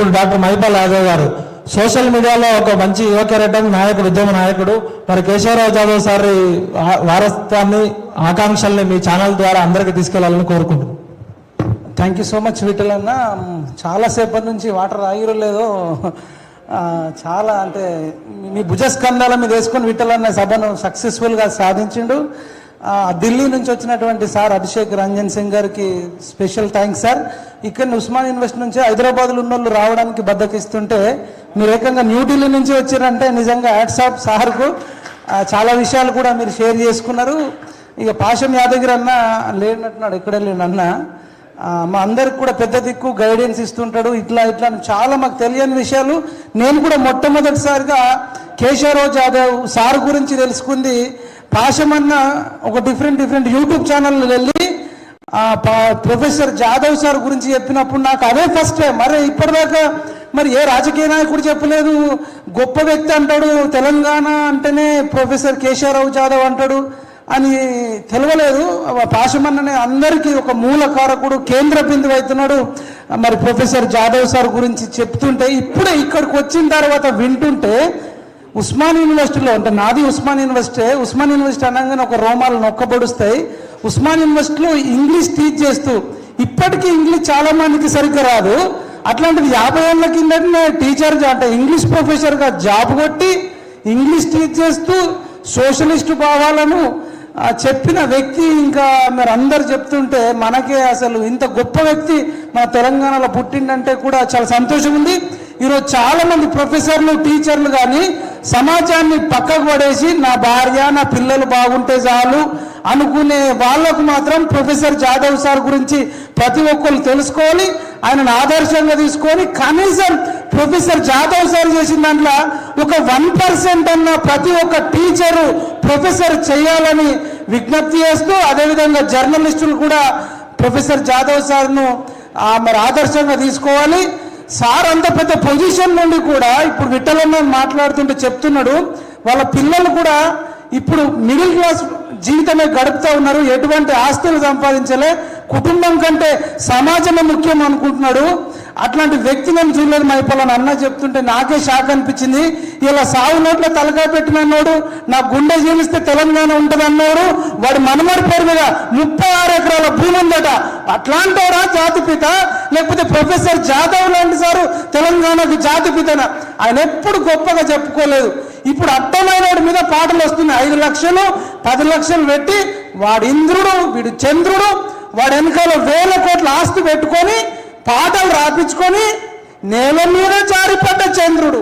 ఇప్పుడు డాక్టర్ మహిపాల్ యాదవ్ గారు. సోషల్ మీడియాలో ఒక మంచి యువ కెరటం నాయకుడు ఉద్యమ నాయకుడు. మరి కేశవరావు జాదవ్ సారి వారసత్వాన్ని ఆకాంక్షల్ని మీ ఛానల్ ద్వారా అందరికీ తీసుకెళ్ళాలని కోరుకుంటున్నాను thank you so much Vithal అన్న. చాలాసేపటి నుంచి వాటర్ ఆగిరో లేదో. చాలా అంటే మీ భుజస్కంధాల మీద వేసుకొని విఠల్ అన్న సభను సక్సెస్ఫుల్గా సాధించిండు. ఢిల్లీ నుంచి వచ్చినటువంటి సార్ అభిషేక్ రంజన్ సింగ్ గారికి స్పెషల్ థ్యాంక్స్ సార్. ఇక్కడ ఉస్మాన్ యూనివర్సిటీ నుంచి హైదరాబాద్లో ఉన్న వాళ్ళు రావడానికి బద్దకిస్తుంటే మీరు ఏకంగా న్యూఢిల్లీ నుంచి వచ్చారంటే నిజంగా యాడ్సాప్ సార్కు చాలా విషయాలు కూడా మీరు షేర్ చేసుకున్నారు. ఇక పాషం యాదగిరి అన్న లేనట్టున్నాడు ఇక్కడే లేనన్న మా అందరికి కూడా పెద్ద దిక్కు గైడెన్స్ ఇస్తుంటాడు ఇట్లా ఇట్లా చాలా మాకు తెలియని విషయాలు. నేను కూడా మొట్టమొదటిసారిగా కేశవరావు జాదవ్ సార్ గురించి తెలుసుకుంది. పాషమన్న ఒక డిఫరెంట్ డిఫరెంట్ యూట్యూబ్ ఛానల్ వెళ్ళి ప్రొఫెసర్ జాదవ్ సార్ గురించి చెప్పినప్పుడు నాకు అదే ఫస్ట్ టైం మరి ఇప్పటిదాకా మరి ఏ రాజకీయ నాయకుడు చెప్పలేదు. గొప్ప వ్యక్తి అంటాడు తెలంగాణ అంటేనే ప్రొఫెసర్ కేశవరావు జాదవ్ అంటాడు అని తెలవలేదు. పాశమన్ననే అందరికీ ఒక మూల కారకుడు కేంద్ర బిందువు అవుతున్నాడు. మరి ప్రొఫెసర్ జాదవ్ సార్ గురించి చెప్తుంటే ఇప్పుడే ఇక్కడికి వచ్చిన తర్వాత వింటుంటే ఉస్మాన్ యూనివర్సిటీలో అంటే నాది ఉస్మాన్ యూనివర్సిటీ ఉస్మాన్ యూనివర్సిటీ అనగానే ఒక రోమాలు నొక్కబడుస్తాయి. ఉస్మాన్ యూనివర్సిటీలో ఇంగ్లీష్ టీచ్ చేస్తూ ఇప్పటికీ ఇంగ్లీష్ చాలా మందికి సరిగ్గా రాదు. అట్లాంటిది యాభై ఏళ్ళ కిందనే టీచర్ అంటే ఇంగ్లీష్ ప్రొఫెసర్గా జాబ్ కొట్టి ఇంగ్లీష్ టీచ్ చేస్తూ సోషలిస్టు భావాలను చెప్పిన వ్యక్తి ఇంకా మీరు అందరు చెప్తుంటే మనకే అసలు ఇంత గొప్ప వ్యక్తి మన తెలంగాణలో పుట్టిండంటే కూడా చాలా సంతోషం ఉంది. ఈరోజు చాలామంది ప్రొఫెసర్లు టీచర్లు కానీ సమాజాన్ని పక్కకు పడేసి నా భార్య నా పిల్లలు బాగుంటే చాలు అనుకునే వాళ్ళకు మాత్రం ప్రొఫెసర్ జాదవ్ సార్ గురించి ప్రతి ఒక్కరు తెలుసుకోవాలి ఆయనను ఆదర్శంగా తీసుకొని కనీసం ప్రొఫెసర్ జాదవ్ సార్ చేసిన దాంట్లో ఒక వన్ పర్సెంట్ అన్న ప్రతి ఒక్క టీచరు ప్రొఫెసర్ చేయాలని విజ్ఞప్తి చేస్తూ అదేవిధంగా జర్నలిస్టులు కూడా ప్రొఫెసర్ జాదవ్ సార్ను మరి ఆదర్శంగా తీసుకోవాలి. సార్ అంత పెద్ద పొజిషన్ నుండి కూడా ఇప్పుడు విఠలన్న మాట్లాడుతుంటే చెప్తున్నాడు వాళ్ళ పిల్లలు కూడా ఇప్పుడు మిడిల్ క్లాస్ జీవితమే గడుపుతూ ఉన్నారు ఎటువంటి ఆస్తులు సంపాదించలే కుటుంబం కంటే సమాజమే ముఖ్యం అనుకుంటున్నాడు. అట్లాంటి వ్యక్తి నేను చూడలేదు మైపోలని అన్న చెప్తుంటే నాకే షాక్ అనిపించింది. ఇలా సాగు నోట్లో తలకాయ పెట్టినన్నాడు నా గుండె జీవిస్తే తెలంగాణ ఉంటుంది అన్నాడు. వాడి మనమరి పేరు మీద ముప్పై ఆరు ఎకరాల భూమి ఉందట. అట్లాంటోడా జాతిపిత లేకపోతే ప్రొఫెసర్ జాదవ్ లాంటి సారు తెలంగాణకు జాతిపితన ఆయన ఎప్పుడు గొప్పగా చెప్పుకోలేదు. ఇప్పుడు అర్థమైన వాడి మీద పాటలు వస్తున్నాయి. ఐదు లక్షలు పది లక్షలు పెట్టి వాడు ఇంద్రుడు వీడు చంద్రుడు. వాడి వెనకాల వేల కోట్ల ఆస్తి పెట్టుకొని పాటలు రాపించుకొని నేల మీద జారిపడ్డ చంద్రుడు.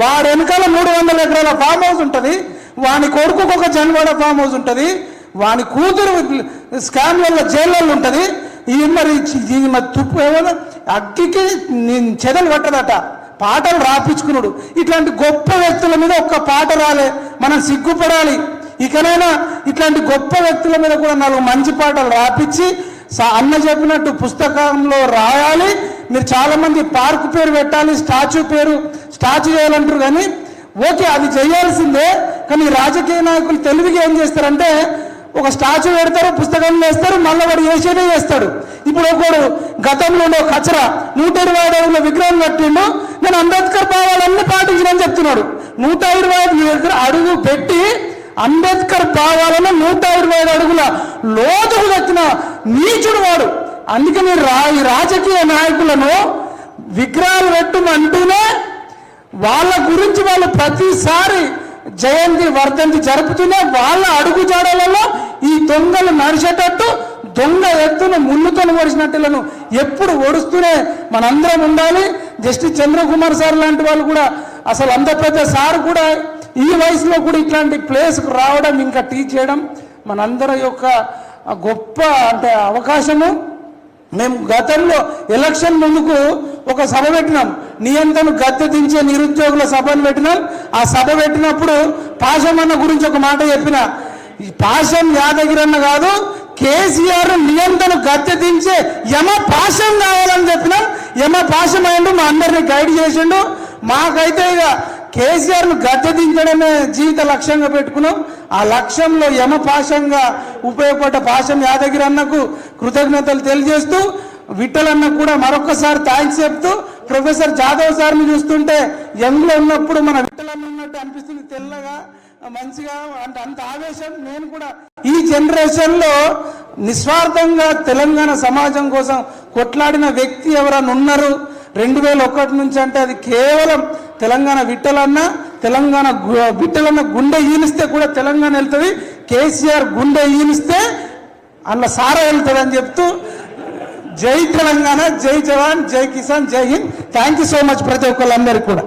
వాడి వెనకాల మూడు వందల ఎకరాల ఫామ్ హౌస్ ఉంటుంది. వాని కొడుకు ఒక జన్వాడ ఫామ్ హౌస్ ఉంటుంది. వాని కూతురు స్కామ్లలో జైల్లో ఉంటుంది. ఈ మరి ఈ మరి తుప్పు ఏమన్నా? అగ్గికి నేను చెదలు పట్టదట. పాటలు రాపించుకున్నాడు. ఇట్లాంటి గొప్ప వ్యక్తుల మీద ఒక్క పాట రాలే. మనం సిగ్గుపడాలి. ఇకనైనా ఇట్లాంటి గొప్ప వ్యక్తుల మీద కూడా నాలుగు మంచి పాటలు రాపించి అన్న చెప్పినట్టు పుస్తకంలో రాయాలి. మీరు చాలా మంది పార్క్ పేరు పెట్టాలి స్టాచ్యూ పేరు స్టాచ్యూ చేయాలంటారు కానీ ఓకే అది చేయాల్సిందే కానీ రాజకీయ నాయకులు తెలివిగా ఏం చేస్తారంటే ఒక స్టాచ్యూ పెడతారు పుస్తకం వేస్తారు మళ్ళీ వాడు చేసేదే చేస్తాడు. ఇప్పుడు ఒకడు గతంలో ఉండే ఒక కచరా నూట ఇరవై ఐదు అడుగుల విగ్రహం కట్టిండు నేను అంబేద్కర్ భావాలన్నీ పాటించడని చెప్తున్నాడు. నూట ఇరవై ఐదు అడుగు పెట్టి అంబేద్కర్ కావాలని నూట ఇరవై ఐదు అడుగుల లోతుకు కట్టిన నీచుడు వాడు. అందుకని రా ఈ రాజకీయ నాయకులను విగ్రహాలు పెట్టమంటూనే వాళ్ళ గురించి వాళ్ళు ప్రతిసారి జయంతి వర్ధంతి జరుపుతూనే వాళ్ళ అడుగు జాడలలో ఈ దొంగలు నడిచేటట్టు దొంగ ఎత్తున ముళ్ళుతో ఒడిచినట్టులను ఎప్పుడు ఓడుస్తూనే మనందరం ఉండాలి. జస్టిస్ చంద్రకుమార్ సార్ లాంటి వాళ్ళు కూడా అసలు అంత పెద్ద సార్ కూడా ఈ వయసులో కూడా ఇట్లాంటి ప్లేస్కు రావడం ఇంకా టీచ్ చేయడం మనందరి యొక్క గొప్ప అంటే అవకాశము. మేము గతంలో ఎలక్షన్ ముందుకు ఒక సభ పెట్టినాం. నియంత్రణ గద్దె దించే నిరుద్యోగుల సభను పెట్టినాం. ఆ సభ పెట్టినప్పుడు పాశం అన్న గురించి ఒక మాట చెప్పిన. ఈ పాశం యాదగిరన్న కాదు కేసీఆర్ నియంత్రణ గద్దె దించే యమ పాశం కావాలని చెప్పినాం. యమ పాశం అయ్యండు మా అందరిని గైడ్ చేసిండు. మాకైతే ఇక కేసీఆర్ను గద్దె దించడమే జీవిత లక్ష్యంగా పెట్టుకున్నాం. ఆ లక్ష్యంలో యమ పాశంగా ఉపయోగపడ్డ పాశం యాదగిరి అన్నకు కృతజ్ఞతలు తెలియజేస్తూ విట్టలన్న కూడా మరొకసారి థ్యాంక్స్ చెప్తూ ప్రొఫెసర్ జాదవ్ సార్ని చూస్తుంటే యంగ్లో ఉన్నప్పుడు మన విట్టలన్న ఉన్నట్టు అనిపిస్తుంది. తెల్లగా మంచిగా అంటే అంత ఆవేశం. నేను కూడా ఈ జనరేషన్లో నిస్వార్థంగా తెలంగాణ సమాజం కోసం కొట్లాడిన వ్యక్తి ఎవరైనా ఉన్నారు? రెండు వేల ఒకటి నుంచి అంటే అది కేవలం తెలంగాణ విట్టలన్న తెలంగాణ విట్టలన్న గుండె ఈనిస్తే కూడా తెలంగాణ వెళ్తుంది కేసీఆర్ గుండె ఈనిస్తే అందులో సారా వెళ్తుంది అని చెప్తూ జై తెలంగాణ జై జవాన్ జై కిసాన్ జై Hind. Thank you so much ప్రతి ఒక్కళ్ళందరికీ కూడా.